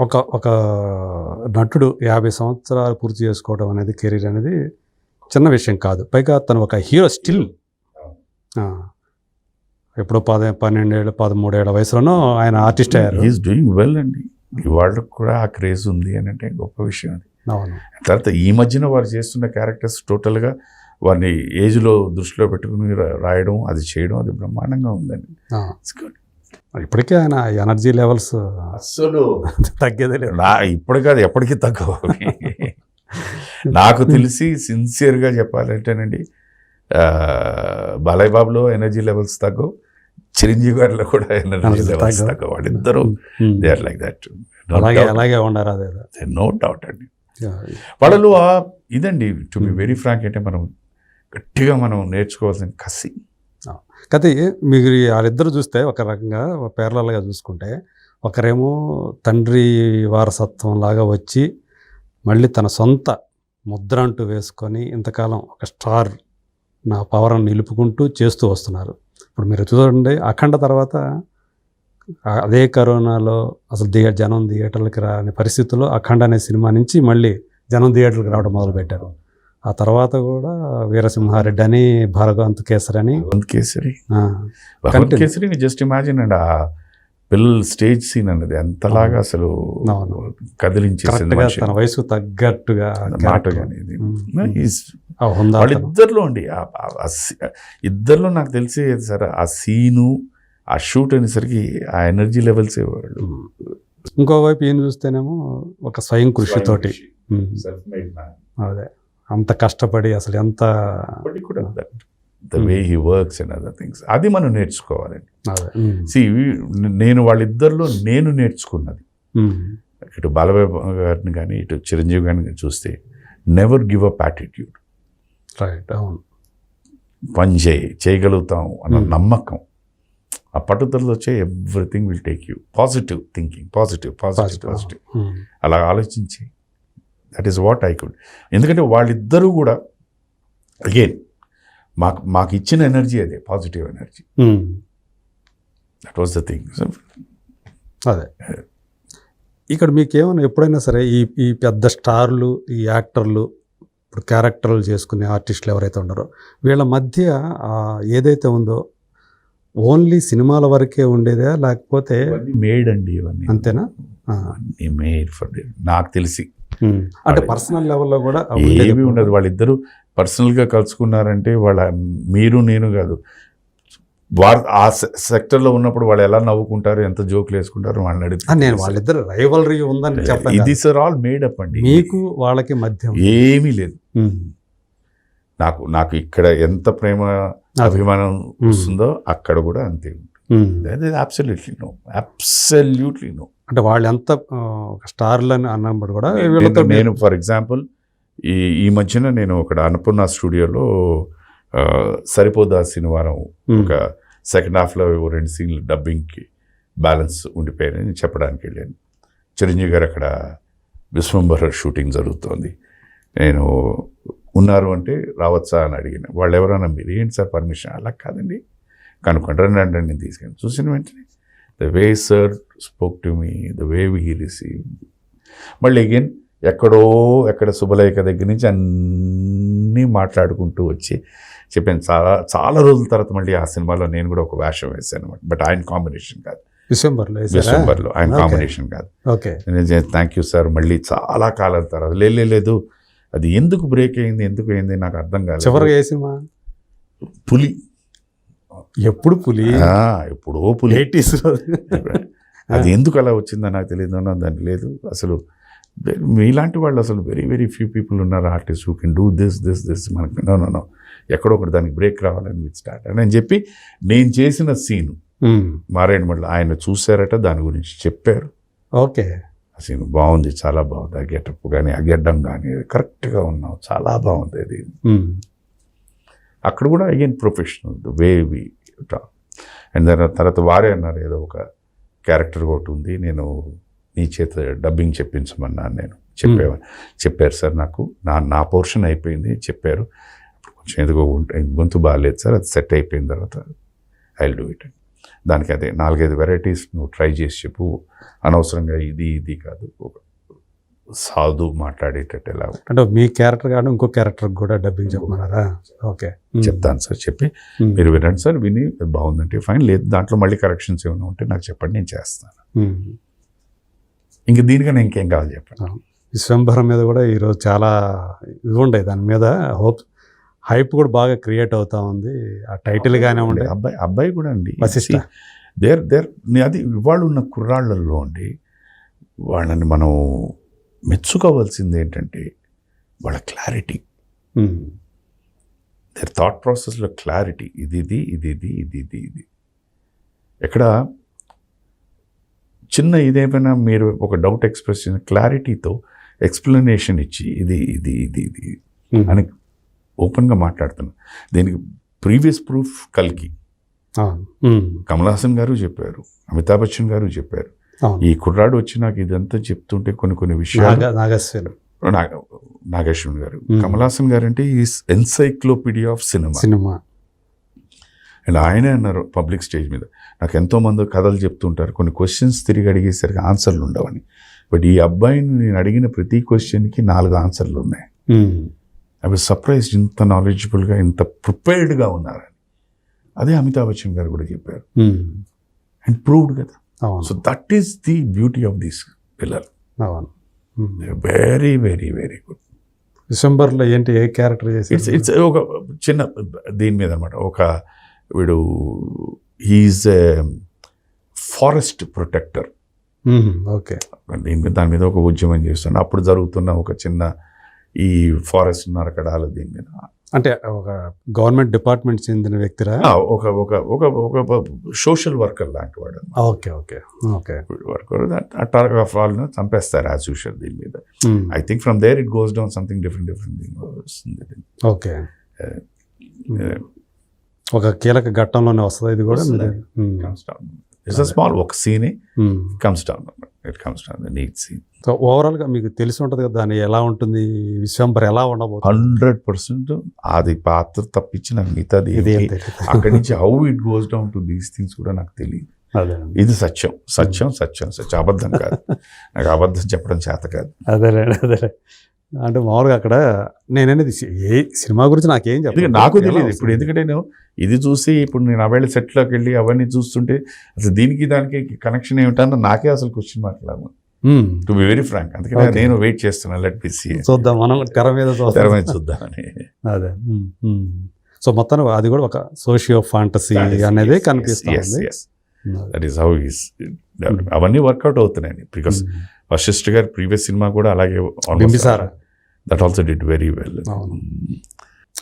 ఒక ఒక నటుడు యాభై సంవత్సరాలు పూర్తి చేసుకోవడం అనేది కెరీర్ అనేది చిన్న విషయం కాదు. పైగా తను ఒక హీరో స్టిల్. ఎప్పుడో పద పన్నెండేళ్ళ పదమూడేళ్ళ వయసులోనూ ఆయన ఆర్టిస్ట్ అయ్యారు. ఈజ్ డూయింగ్ వెల్ అండి. వాళ్ళకు కూడా ఆ క్రేజ్ ఉంది అని అంటే గొప్ప విషయం అది. అవును. తర్వాత ఈ మధ్యన వారు చేస్తున్న క్యారెక్టర్స్ టోటల్గా వారిని ఏజ్లో దృష్టిలో పెట్టుకుని రాయడం అది చేయడం అది బ్రహ్మాండంగా ఉందండి. It's good. ఇప్పటికే ఆయన ఎనర్జీ లెవెల్స్ అస్సలు. తగ్గేదే లేదు. నా ఇప్పుడు కాదు ఎప్పటికీ తక్కువ నాకు తెలిసి సిన్సియర్గా చెప్పాలంటేనండి బాలయ్య బాబులో ఎనర్జీ లెవెల్స్ తగ్గవు. చిరంజీవి గారిలో కూడా ఎనర్జీ లెవెల్స్ తగ్గవు. వాళ్ళిద్దరూ. They are like that. అలాగే అలాగే ఉండారు అదే. నో డౌట్ అండి. వాళ్ళలో ఇదండి టు బి వెరీ ఫ్రాంక్ అంటే మనం గట్టిగా మనం నేర్చుకోవాల్సిన కసి. కథ మీరు వాళ్ళిద్దరు చూస్తే ఒక రకంగా పేర్లగా చూసుకుంటే ఒకరేమో తండ్రి వారసత్వం లాగా వచ్చి మళ్ళీ తన సొంత ముద్ర అంటూ వేసుకొని ఇంతకాలం ఒక స్టార్ నా పవర్ని నిలుపుకుంటూ చేస్తూ వస్తున్నారు. ఇప్పుడు మీరు చూడండి అఖండ తర్వాత అదే కరోనాలో అసలు థియే జనం థియేటర్లకి రాని పరిస్థితుల్లో అఖండ అనే సినిమా నుంచి మళ్ళీ జనం థియేటర్లకు రావడం మొదలుపెట్టారు. ఆ తర్వాత కూడా వీరసింహారెడ్డి అని భారగవంత్ కేసరి అని కేసరి భగవంత్. కేసరి జస్ట్ ఇమాజిన్ అండి ఆ పిల్లల స్టేజ్ సీన్ అన్నది ఎంతలాగా అసలు. కదిలించేసింది. తన వయసుకు తగ్గట్టుగా మాట. వాళ్ళిద్దరిలో అండి ఇద్దరిలో నాకు తెలిసి సార్ ఆ సీను ఆ షూట్ అనేసరికి ఆ ఎనర్జీ లెవెల్స్ వాళ్ళు. ఇంకోవైపు ఏం చూస్తేనేమో ఒక స్వయం కృషితోటి. అదే అంత కష్టపడి అసలు ఎంత the way he works and other things అది మనం నేర్చుకోవాలండి. సి నేను వాళ్ళిద్దరిలో నేను నేర్చుకున్నది. ఇటు బాలబాబు గారిని కానీ ఇటు చిరంజీవి గారిని చూస్తే never give up attitude right అవును. పని చేయి చేయగలుగుతాం అన్న. నమ్మకం. ఆ పట్టుదలలో వచ్చే everything will take you positive thinking positive positive positive. అలా ఆలోచించి that is what I could ఎందుకంటే వాళ్ళిద్దరూ కూడా అగైన్ మాకు మాకు ఇచ్చిన ఎనర్జీ అదే positive energy. That was the thing అదే. ఇక్కడ మీకేమైనా ఎప్పుడైనా సరే ఈ ఈ పెద్ద స్టార్లు ఈ యాక్టర్లు ఇప్పుడు క్యారెక్టర్లు చేసుకునే ఆర్టిస్టులు ఎవరైతే ఉన్నారో వీళ్ళ మధ్య ఏదైతే ఉందో ఓన్లీ సినిమాల వరకే ఉండేదా? లేకపోతే మేడ్ అండి ఇవన్నీ. అంతేనా? మేడ్ ఫర్ నాకు తెలిసి. అంటే పర్సనల్ లెవెల్లో కూడా ఏమీ ఉండదు వాళ్ళిద్దరూ పర్సనల్గా కలుసుకున్నారంటే వాళ్ళ మీరు నేను కాదు. వారు ఆ సెక్టర్లో ఉన్నప్పుడు వాళ్ళు ఎలా నవ్వుకుంటారు ఎంత జోకులు వేసుకుంటారు వాళ్ళని అడిగితే నేను వాళ్ళిద్దరు రైవలరీ ఉందని చెప్పాను ఇది సార్ ఆల్ మేడప్ అండి. మీకు వాళ్ళకి మధ్య. ఏమీ లేదు. నాకు నాకు ఇక్కడ ఎంత ప్రేమ అభిమానం వస్తుందో అక్కడ కూడా అంతే um. Absolutely no absolutely no అంటే వాళ్ళు ఎంత స్టార్లు అని అన్నప్పుడు కూడా వీళ్ళతో నేను- ఫర్ ఎగ్జాంపుల్ ఈ ఈ మధ్యన నేను ఒక అన్నపూర్ణ స్టూడియోలో సరిపోదా శనివారం. ఒక సెకండ్ హాఫ్లో రెండు సీన్లు డబ్బింగ్కి బ్యాలెన్స్ ఉండిపోయాయని చెప్పడానికి వెళ్ళాను. చిరంజీవి గారు అక్కడ విశ్వంబర షూటింగ్ జరుగుతోంది. నేను ఉన్నారు అంటే రావచ్చా అని అడిగిన. వాళ్ళు ఎవరైనా మీరు ఏంటి సార్ పర్మిషన్? అలా కాదండి. కనుక్కోండి రండి రండి నేను తీసుకెళ్ళి చూసిన వెంటనే the way sir spoke to me the way we receive మళ్ళీ అగైన్ ఎక్కడో ఎక్కడ శుభలేఖ దగ్గర నుంచి అన్నీ మాట్లాడుకుంటూ వచ్చి చెప్పాను. చాలా చాలా రోజుల తర్వాత మళ్ళీ ఆ సినిమాలో నేను కూడా ఒక వేషం వేశాను అనమాట బట్ ఆయన కాంబినేషన్ కాదు. డిసెంబర్లో? డిసెంబర్లో ఆయన. కాంబినేషన్ కాదు. ఓకే. థ్యాంక్ యూ సార్ మళ్ళీ చాలా కాలం తర్వాత లేదు అది ఎందుకు బ్రేక్ అయింది ఎందుకు అయింది నాకు అర్థం కాలేదు. చివరిగా ఏ సినిమా? పులి. ఎప్పుడు పులి? ఎప్పుడో పులి. ఎయిటీస్ అది ఎందుకు అలా వచ్చిందో నాకు తెలియదు అన్న దానికి లేదు. అసలు మీలాంటి వాళ్ళు అసలు వెరీ వెరీ ఫ్యూ పీపుల్ ఉన్నారు artist who can do this this this మనకి నో నో నో ఎక్కడో ఒకటి దానికి బ్రేక్ రావాలని విత్ స్టార్ట్ అని చెప్పి నేను చేసిన సీను మారేడుమల్లి ఆయన చూశారట దాని గురించి చెప్పారు. ఓకే. ఆ సీన్ బాగుంది చాలా బాగుంది. ఆ గెటప్ కానీ ఆ గెడ్డం కానీ కరెక్ట్గా ఉన్నావు చాలా బాగుంది అది. అక్కడ కూడా again professional the way we and దాని తర్వాత వారే అన్నారు ఏదో ఒక క్యారెక్టర్ ఒకటి ఉంది నేను నీ చేత డబ్బింగ్ చెప్పించమన్నాను నేను. చెప్పేవా చెప్పారు సార్ నాకు నా నా పోర్షన్ అయిపోయింది చెప్పారు. కొంచెం ఎందుకో ఉంటే గొంతు బాగాలేదు సార్ అది సెట్ అయిపోయిన తర్వాత ఐ డూ ఇట్ దానికి అదే నాలుగైదు వెరైటీస్ నువ్వు ట్రై చేసి చెప్పు అనవసరంగా ఇది ఇది కాదు ఒక సాధు మాట్లాడేటట్టు ఎలా అంటే మీ క్యారెక్టర్ కాదు ఇంకో క్యారెక్టర్ కూడా డబ్బింగ్ చెప్పమన్నారా? ఓకే. చెప్తాను సార్ చెప్పి. మీరు వినండి సార్ విని బాగుందంటే ఫైన్ లేదు దాంట్లో మళ్ళీ కరెక్షన్స్ ఏమైనా ఉంటే నాకు చెప్పండి నేను చేస్తాను. ఇంక దీనికన్నా ఇంకేం కావాలి చెప్పండి? విశ్వంభరం మీద కూడా ఈరోజు చాలా ఇది ఉండే దాని మీద హోప్ హైప్ కూడా బాగా క్రియేట్ అవుతా ఉంది. ఆ టైటిల్ గానే ఉండే. అబ్బాయి అబ్బాయి కూడా అండి. వశిష్ఠ. దేర్ దేర్ అది ఇవాళ ఉన్న కుర్రాళ్ళల్లో అండి వాళ్ళని మనం మెచ్చుకోవాల్సింది ఏంటంటే వాళ్ళ క్లారిటీ. దేర్ థాట్ ప్రాసెస్లో క్లారిటీ ఇది ఇది ఇది ఇది ఇది ఇది ఇది ఎక్కడ చిన్న ఇదేమైనా మీరు ఒక డౌట్ ఎక్స్ప్రెస్ చేసిన క్లారిటీతో ఎక్స్ప్లెనేషన్ ఇచ్చి ఇది ఇది ఇది ఇది ఉమ్. అని ఓపెన్గా మాట్లాడుతున్నా దీనికి ప్రీవియస్ ప్రూఫ్ కల్కి అవును ఉమ్. కమల్ హాసన్ గారు చెప్పారు అమితాబ్ బచ్చన్ గారు చెప్పారు ఈ కుర్రాడు వచ్చి నాకు ఇదంతా చెప్తుంటే కొన్ని కొన్ని విషయాలు నాగ నాగస్వరం నాగ- నాగేశ్వరన్ గారు. కమల్ హాసన్ గారు అంటే ఈ encyclopedia of cinema. Cinema. And ఆయనే అన్నారు పబ్లిక్ స్టేజ్ మీద. నాకు ఎంతో మంది కథలు చెప్తుంటారు. కొన్ని క్వశ్చన్స్ తిరిగి అడిగేసరికి ఆన్సర్లు ఉండవని. బట్ ఈ అబ్బాయిని నేను అడిగిన ప్రతి క్వశ్చన్కి నాలుగు ఆన్సర్లు ఉన్నాయి. ఐ వాజ్ సర్ప్రైజ్డ్ ఇంత నాలెడ్జబుల్గా ఇంత ప్రిపేర్డ్గా ఉన్నారని. అదే అమితాబ్ బచ్చన్ గారు కూడా చెప్పారు. అండ్ ప్రూవ్డ్ కదా. So that is the beauty of these పిల్లలు అవును. వెరీ వెరీ వెరీ గుడ్ విశ్వంబర్లో ఏంటి ఏ క్యారెక్టర్ ఇట్స్ చేసి ఇట్స్ ఒక చిన్న దీని మీద అనమాట ఒక వీడు హీఈస్ ఫారెస్ట్ ప్రొటెక్టర్ ఓకే. దీని మీద దాని మీద ఒక ఉద్యమం చేస్తాను అప్పుడు జరుగుతున్న ఒక చిన్న ఈ ఫారెస్ట్ నరకడాలు దీని మీద. అంటే ఒక గవర్నమెంట్ డిపార్ట్మెంట్ చెందిన వ్యక్తిరా? ఒక ఒక ఒక ఒక సోషల్ వర్కర్ లాంటి వాడు. Okay okay okay. వర్కర్ అట్లా వాళ్ళని చంపేస్తారు యాజ్ యూషువల్ దీని మీద. I think from there it goes down something different different వస్తుంది ఓకే. ఉమ్. ఒక కీలక ఘట్టంలోనే వస్తుంది ఇది కూడా. Comes down it's a small ఒక సీనే. Comes down it comes down neat scene so ఓవరాల్గా మీకు తెలిసి ఉంటది కదా దాని ఎలా ఉంటుంది విశ్వంబర్ ఎలా ఉండబోతుంది? హండ్రెడ్ పర్సెంట్ అది పాత్ర తప్పించి నాకు మిగతాది. అక్కడి నుంచి how it goes down to these things కూడా నాకు తెలియదు. అదే ఇది సత్యం సత్యం సత్యం సత్యం. అబద్ధం కాదు. నాకు అబద్ధం చెప్పడం చేత కాదు. అదేలే అదేలే. అంటే మామూలుగా అక్కడ నేననేది ఏ సినిమా గురించి నాకేం చెప్పదు నాకు తెలియదు ఇప్పుడు ఎందుకంటే నేను ఇది చూసి ఇప్పుడు నేను అవేళ సెట్లోకి వెళ్ళి అవన్నీ చూస్తుంటే అసలు దీనికి దానికి కనెక్షన్ ఏమిటన్న నాకే అసలు క్వశ్చన్ మాట్లాడము టు బి వెరీ ఫ్రాంక్ అందుకని. నేను వెయిట్ చేస్తున్నా లెట్ బి సీ చూద్దాం మనం తెర మీద తెర చూద్దాం మీద చూద్దామని. అదే. ఉమ్, ఉమ్. సో మొత్తం అది కూడా ఒక సోషియో ఫాంటసీ అనేది కనిపిస్తుంది దట్ ఈస్ హౌ ఈస్ అవన్నీ వర్కౌట్ అవుతున్నాయి బికాస్ వశిష్ఠ గారి ప్రీవియస్ సినిమా కూడా అలాగే Bimbisara. That also did very well.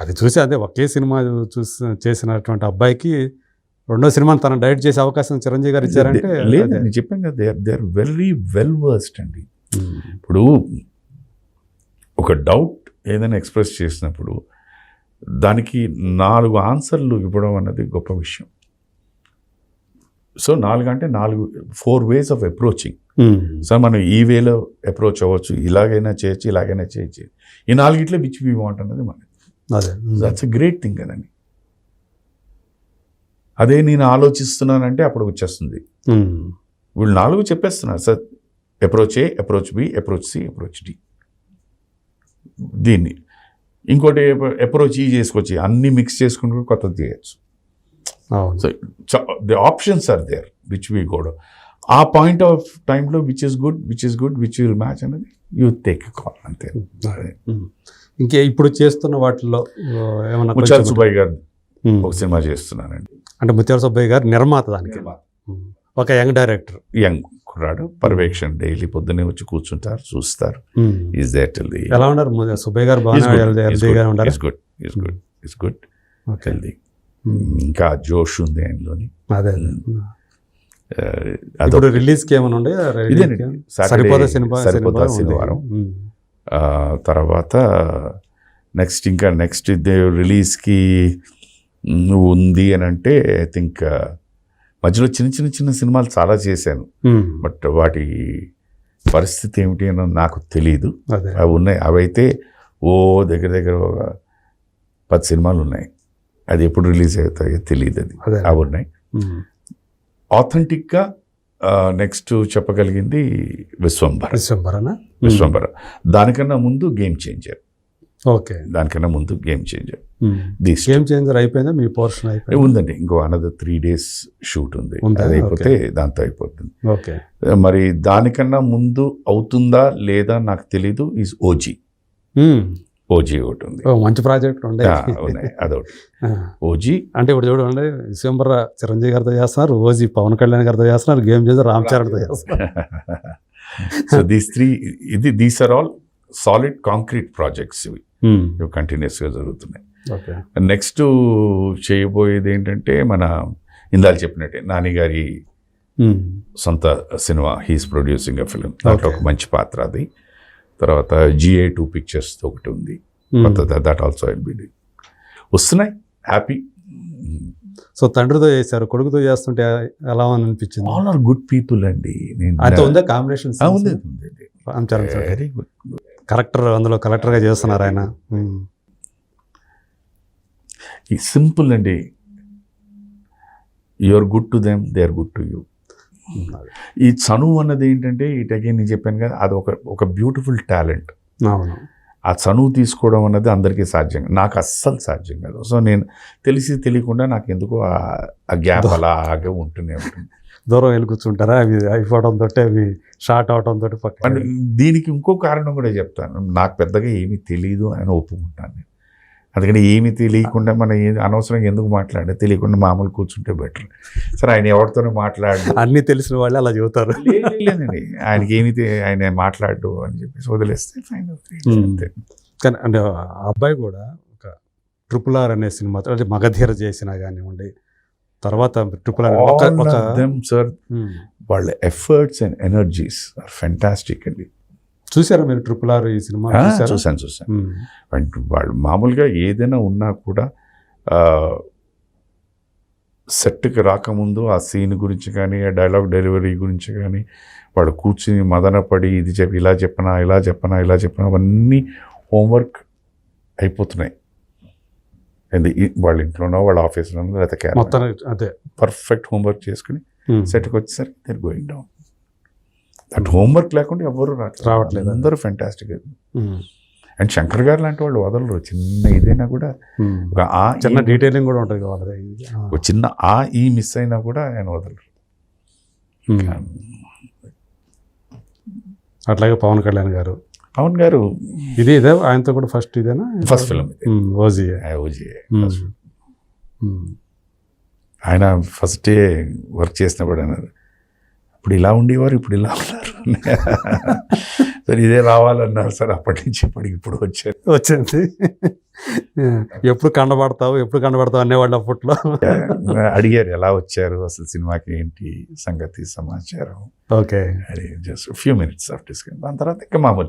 అది చూసి అదే ఒకే సినిమా చూసి చేసినటువంటి అబ్బాయికి రెండో సినిమాని తన డైరెక్ట్ చేసే అవకాశం చిరంజీవి గారు ఇచ్చారంటే లేదు. నేను చెప్పాను కదా they they are very well versed అండి. ఉమ్, ఇప్పుడు ఒక డౌట్ ఏదైనా ఎక్స్ప్రెస్ చేసినప్పుడు దానికి నాలుగు ఆన్సర్లు ఇవ్వడం అన్నది గొప్ప విషయం. సో నాలుగు అంటే నాలుగు four ways of approaching so మనం ఈ వేలో అప్రోచ్ అవ్వచ్చు ఇలాగైనా చేయొచ్చు ఇలాగైనా చేయొచ్చు. ఈ నాలుగిట్లో విచ్ వీ వాంట్ అన్నది um, that's a great thing కదండి. అదే నేను ఆలోచిస్తున్నానంటే అప్పుడు వచ్చేస్తుంది. వీళ్ళు నాలుగు చెప్పేస్తున్నారు. Sir approach A approach B approach C approach D దీన్ని. ఇంకోటి అప్రోచ్ ఈ చేసుకొచ్చి అన్ని మిక్స్ చేసుకుంటూ కొత్తది చేయొచ్చు. So the options are there which we got a point of టైంలో which is good which is good which will match అనేది you take call అంతే. ఇంకే ఇప్పుడు చేస్తున్న వాటిల్లో ఏమన్నా సుబ్బయ్య గారు. ఒక సినిమా చేస్తున్నానండి అంటే ముత్యాల సుబ్బయ్య గారు నిర్మాత దానికి. ఒక యంగ్ డైరెక్టర్. యంగ్ కుర్రాడు. పర్యవేక్షణ డైలీ పొద్దున్నే వచ్చి కూర్చుంటారు చూస్తారు. ఈజ్ దేట్ ఎలా ఉన్నారు సుబ్బయ్య గారు? బాగా good is good is good healthy. ఇంకా జోష్ ఉంది ఆయనలోని. అదే ఉమ్. ఆ, ఇప్పుడు అదొక- రిలీజ్కి ఏమైనా? ఉండే సరిపోదా సినిమా? సరిపోదా. శనివారం. తర్వాత నెక్స్ట్ ఇంకా నెక్స్ట్ రిలీజ్కి ఉంది అని అంటే ఐ థింక్ మధ్యలో చిన్న చిన్న చిన్న సినిమాలు చాలా చేశాను. బట్ వాటి పరిస్థితి ఏమిటి అని నాకు తెలియదు అవి ఉన్నాయి. అవైతే ఓ దగ్గర దగ్గర ఒక పది సినిమాలు ఉన్నాయి. అది ఎప్పుడు రిలీజ్ అవుతాయో తెలియదు అది. అవి ఉన్నాయి. ఆథెంటిక్గా నెక్స్ట్ చెప్పగలిగింది విశ్వంభర. డిసెంబర్ అనా విశ్వంభర. దానికన్నా ముందు గేమ్ చేంజర్ ఓకే. దానికన్నా ముందు game changer. These game changer అయిపోయిందా? మీ పోర్షన్ అయిపోయింది? ఉందండి. ఇంకో అనదర్ త్రీ డేస్ షూట్ ఉంది? అది అయిపోతే దాంతో అయిపోతుంది. ఓకే. మరి దానికన్నా ముందు అవుతుందా లేదా నాకు తెలీదు. ఈజ్ ఓజీ ఓజీ ఒకటి ఉంది. ఓ మంచి ప్రాజెక్ట్ ఉండే. అదొకటి. ఓజీ అంటే ఇప్పుడు చూడండి డిసెంబర్ చిరంజీవి గారితో చేస్తున్నారు ఓజీ పవన్ కళ్యాణ్ గారితో చేస్తున్నారు గేమ్ చేసి రామ్ చరణ్తో చేస్తున్నారు. సో దీస్ త్రీ ఇది these are all solid concrete projects ఇవి. ఉమ్. ఇవి కంటిన్యూస్గా జరుగుతున్నాయి. నెక్స్ట్ చేయబోయేది ఏంటంటే మన ఇందాక చెప్పినట్టే నాని గారి ఉమ్. సొంత cinema he's producing a film దాంట్లో. ఒక మంచి పాత్ర అది. తర్వాత జిఏ టూ పిక్చర్స్ ఒకటి ఉంది. దట్ ఆల్సో ఐల్ బి వస్తున్నాయి. హ్యాపీ సో తండ్రితో చేశారు కొడుకుతో చేస్తుంటే ఎలా అని అనిపించింది? ఆల్ ఆర్ గుడ్ పీపుల్ అండి. నేను అంత ఉందా కాంబినేషన్ ఉంది వెరీ గుడ్ కలెక్టర్ అందులో కలెక్టర్గా చేస్తున్నారు ఆయన. ఉమ్. ఈ సింపుల్ అండి. You are good to them they are good to you ఈ చనువు అన్నది ఏంటంటే ఇట్ అగైన్ నేను చెప్పాను కదా అది ఒక ఒక బ్యూటిఫుల్ టాలెంట్ అవును. ఆ చనువు తీసుకోవడం అన్నది అందరికీ సాధ్యం నాకు అస్సలు సాధ్యం కాదు. సో నేను తెలిసి తెలియకుండా నాకు ఎందుకో ఆ- గ్యాప్ అలాగే ఉంటూనే ఉంటుంది. దూరం వెళ్ళి కూర్చుంటారా? అవి అయిపోవడం తోటి అవి షార్ట్ అవడం తోటి పక్క దీనికి ఇంకో కారణం కూడా చెప్తాను. నాకు పెద్దగా ఏమీ తెలియదు అని ఒప్పుకుంటాను నేను. అందుకని ఏమీ తెలియకుండా మనం ఏ- అనవసరంగా ఎందుకు మాట్లాడే తెలియకుండా మామూలు కూర్చుంటే బెటర్. సరే ఆయన ఎవరితోనూ మాట్లాడు అన్ని తెలిసిన వాళ్ళే అలా చెబుతారు. లేదండి. ఆయనకి ఏమి ఆయన మాట్లాడు అని చెప్పేసి వదిలేస్తే ఫైన్. అంతే. కానీ అంటే అబ్బాయి కూడా ఒక ట్రిపుల్ ఆర్ అనే సినిమా అంటే మగధీర చేసినా కానివ్వండి తర్వాత ట్రిపుల్ ఆర్ సార్. వాళ్ళ efforts and energies are fantastic అండి. చూసారా మీరు ట్రిపుల్ ఆర్ ఈ సినిమా? చూశాను చూశాను. అండ్ వాళ్ళు మామూలుగా ఏదైనా ఉన్నా కూడా సెట్కి రాకముందు ఆ సీన్ గురించి కానీ ఆ డైలాగ్ డెలివరీ గురించి కానీ వాడు కూర్చుని మదనపడి ఇది చెప్పి ఇలా చెప్పనా ఇలా చెప్పనా ఇలా చెప్పనా అవన్నీ హోంవర్క్ అయిపోతున్నాయి. ఈ- వాళ్ళ ఇంట్లోనో వాళ్ళ ఆఫీస్లోనో లేకపోతే అదే. పర్ఫెక్ట్ హోంవర్క్ చేసుకుని. సెట్కి వచ్చేసరికి there going down that homework లేకుండా ఎవరు రావట్లేదు. అందరూ ఫెంటాస్టిక్. అండ్ శంకర్ గారు లాంటి వాళ్ళు వదలరు. చిన్న ఇదైనా కూడా. ఒక ఆ చిన్న డీటెయిలింగ్ కూడా ఉంటుంది వాళ్ళది. ఒక చిన్న ఆ ఈ మిస్ అయినా కూడా ఆయన వదలరు. అట్లాగే పవన్ కళ్యాణ్ గారు. పవన్ గారు ఇది ఇదే ఆయనతో కూడా ఫస్ట్ ఇదేనా? First film OG OG. ఆయన ఫస్ట్ డే వర్క్ చేసినప్పుడు అన్నారు. ఇప్పుడు ఇలా ఉండేవారు ఇప్పుడు ఇలా ఉన్నారు. సరే ఇదే రావాలన్నారు. సార్ అప్పటి నుంచి ఇప్పటికి ఇప్పుడు వచ్చారు. వచ్చింది ఎప్పుడు కండబడతావు ఎప్పుడు కండబడతావు అనేవాళ్ళు అప్పట్లో అడిగారు ఎలా వచ్చారు అసలు సినిమాకి ఏంటి సంగతి సమాచారం. ఓకే. అది just few minutes of discussion దాని తర్వాత ఇంకా మామూలు